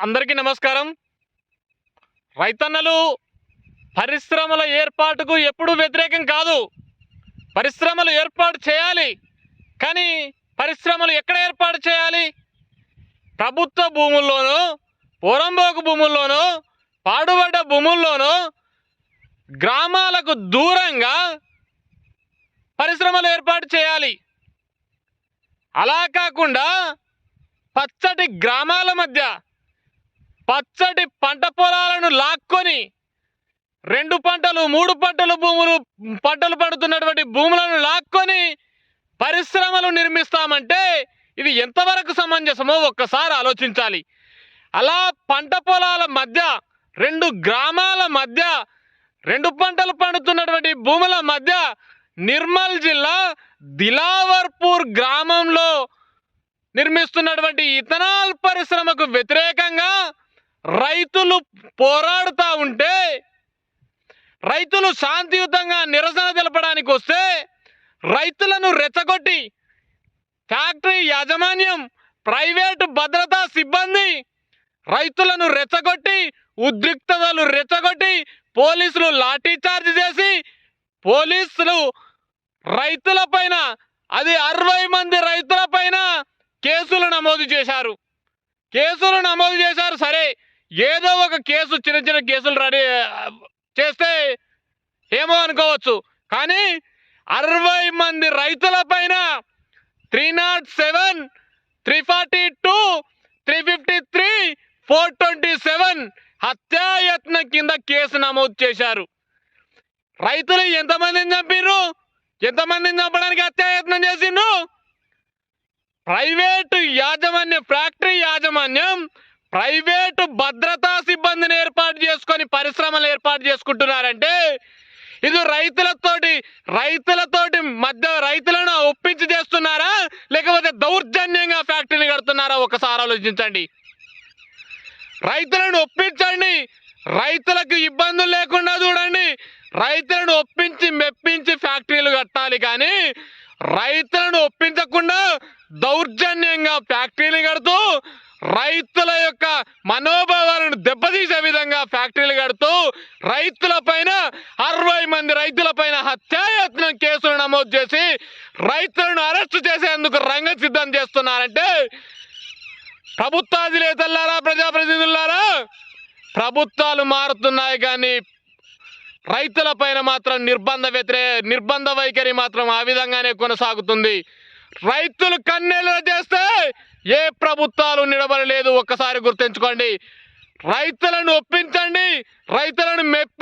అందరికీ నమస్కారం. రైతన్నలు పరిశ్రమల ఏర్పాటుకు ఎప్పుడూ వ్యతిరేకం కాదు. పరిశ్రమలు ఏర్పాటు చేయాలి. కానీ పరిశ్రమలు ఎక్కడ ఏర్పాటు చేయాలి? ప్రభుత్వ భూముల్లోనూ పొరంబోకు భూముల్లోనూ పాడుబడ్డ భూముల్లోనూ గ్రామాలకు దూరంగా పరిశ్రమలు ఏర్పాటు చేయాలి. అలా కాకుండా పచ్చటి గ్రామాల మధ్య పచ్చటి పంట పొలాలను లాక్కొని రెండు పంటలు మూడు పంటలు భూములు పంటలు పడుతున్నటువంటి భూములను లాక్కొని పరిశ్రమలు నిర్మిస్తామంటే ఇది ఎంతవరకు సమంజసమో ఒక్కసారి ఆలోచించాలి. అలా పంట పొలాల మధ్య రెండు గ్రామాల మధ్య రెండు పంటలు పండుతున్నటువంటి భూముల మధ్య నిర్మల్ జిల్లా దిలావర్పూర్ గ్రామంలో నిర్మిస్తున్నటువంటి ఇథనాల్ పరిశ్రమకు వ్యతిరేకంగా రైతులు పోరాడుతూ ఉంటే రైతులు శాంతియుతంగా నిరసన తెలపడానికి వస్తే రైతులను రెచ్చగొట్టి ఫ్యాక్టరీ యాజమాన్యం ప్రైవేటు భద్రతా సిబ్బంది రైతులను రెచ్చగొట్టి ఉద్రిక్తతలు రెచ్చగొట్టి పోలీసులు లాఠీ చార్జ్ చేసి పోలీసులు రైతుల పైన అది అరవై మంది రైతుల పైన కేసులు నమోదు చేశారు. కేసులు నమోదు చేశారు సరే. ఏదో ఒక కేసు చిన్న చిన్న కేసులు రెడీ చేస్తే ఏమో అనుకోవచ్చు. కానీ అరవై మంది రైతుల పైన three nought seven three forty two three fifty three four twenty seven హత్యాయత్న కింద కేసు నమోదు చేశారు. రైతులు ఎంతమందిని చంపిర్రు? ఎంతమందిని చంపడానికి హత్యాయత్నం చేసిండ్రు? ప్రైవేటు యాజమాన్యం ఫ్యాక్టరీ యాజమాన్యం ప్రైవేటు భద్రతా సిబ్బందిని ఏర్పాటు చేసుకొని పరిశ్రమలు ఏర్పాటు చేసుకుంటున్నారంటే ఇది రైతులతోటి రైతులతోటి మధ్య రైతులను ఒప్పించి చేస్తున్నారా? లేకపోతే దౌర్జన్యంగా ఫ్యాక్టరీని కడుతున్నారా? ఒకసారి ఆలోచించండి. రైతులను ఒప్పించండి. రైతులకు ఇబ్బందులు లేకుండా చూడండి. రైతులను ఒప్పించి మెప్పించి ఫ్యాక్టరీలు కట్టాలి కానీ రైతులను ఒప్పించకుండా దౌర్జన్యంగా ఫ్యాక్టరీలు కడుతూ రైతుల యొక్క మనోభావాలను దెబ్బతీసే విధంగా ఫ్యాక్టరీలు కడుతూ రైతుల పైన అరవై మంది రైతుల పైన హత్యాయత్నం కేసులు నమోదు చేసి రైతులను అరెస్టు చేసేందుకు రంగ సిద్ధం చేస్తున్నారంటే ప్రభుత్వాధినేతలారా ప్రజాప్రతినిధులారా? ప్రభుత్వాలు మారుతున్నాయి కానీ రైతుల పైన మాత్రం నిర్బంధ వ్యతిరే నిర్బంధ వైఖరి మాత్రం ఆ విధంగానే కొనసాగుతుంది. రైతులు కన్నెలు చేస్తే ఏ ప్రభుత్వాలు నిలబడలేదు ఒక్కసారి గుర్తుంచుకోండి. రైతులను ఒప్పించండి రైతులను మెప్పి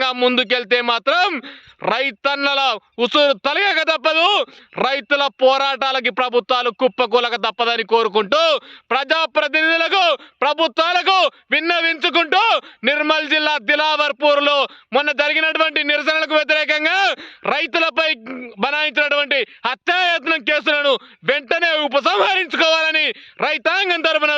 ఖచ్చితంగా ముందుకెళ్తే మాత్రం రైతన్నల ఉసురు తలగక తప్పదు. రైతుల పోరాటాలకి ప్రభుత్వాలు కుప్పకూలక తప్పదని కోరుకుంటూ ప్రజాప్రతినిధులకు ప్రభుత్వాలకు విన్నవించుకుంటూ నిర్మల్ జిల్లా దిలావర్పూర్లో మొన్న జరిగినటువంటి నిరసనలకు వ్యతిరేకంగా రైతులపై బనాయించినటువంటి హత్యాయత్నం కేసులను వెంటనే ఉపసంహరించుకోవాలని రైతాంగం తరఫున